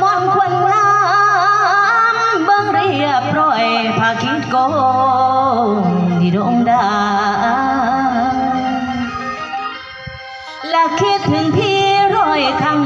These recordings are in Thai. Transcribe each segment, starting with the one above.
มอนควันน้ำบังเรียบร้อยผาคิดโกงที่ดงดาและคิดถึงพี่ร้อยครั้ง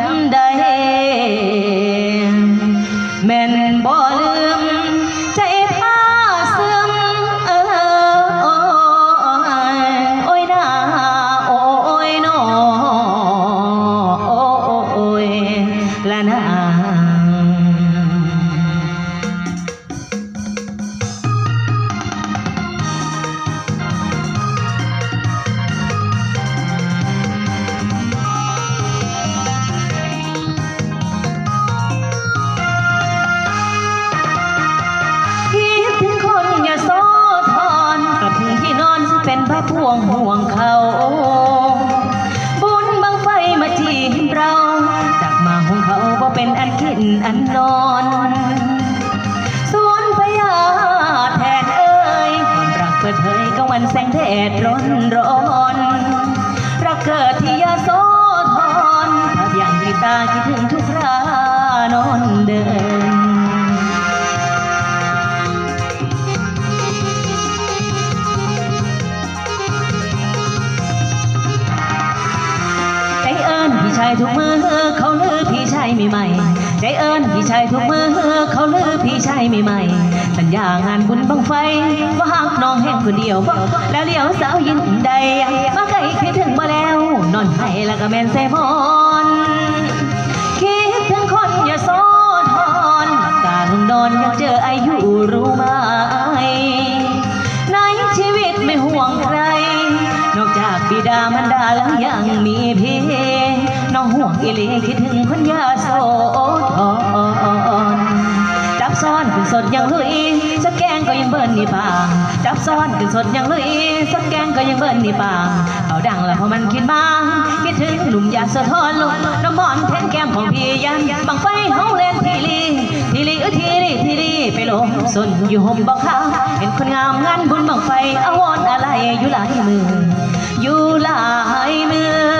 ยัง พระพวงห่วงเขา บุญบังไฟมาจีบเราจากมาหงเขาบ่เป็นอันกินอันนอนสวนพญาแทนเอ่ยความรักเปิดเผยก็วันแสงแดดร้อนร้อนรักเกิดที่ยาโซทอนภาพอย่างที่ตาคิดถึงทุกครานอนเดิน ชายทุกมือเขาลือพี่ชายไม่ใหม่ใจเอิญพี่ชายทุกมือเขาลือพี่ชายไม่ใหม่สัญญางานบุญบังไฟว่าหากน้องแห่งคนเดียวแล้วเลี้ยวสาวยินใดมาไกลคิดถึงมาแล้ว นอนให้แล้วก็แมนเซมอนคิดถึงคนอย่าโซทอนกาลงนอนยากเจออายุรู้ไหมในชีวิตไม่ห่วงใคร อกจากบิดามารดาแล้วยังมีพี่น้องห่วงอีหลีคิดถึงคนยาโสธรจับซ้อนขึ้นสดยังลุยสักแกงก็ยังเบิ้ลนี่ปางจับซ้อนขึ้นสดยังลุยสักแกงก็ยังเบิ้ลนี่ปางเอาดังแล้วพอมันคิดมางคิดถึงหนุ่มยาโสธรลูกน้ำมอนแทนแก้มของพี่ยันบังไฟเฮาเล่นทีลีทีลีเออทีลีทีลีไปลงสนอยู่ห่มบอกขาเห็นคนงามงานบุญบังไฟอาวรณ์อะไรอยู่หลายมือ อยู่หลายเมือง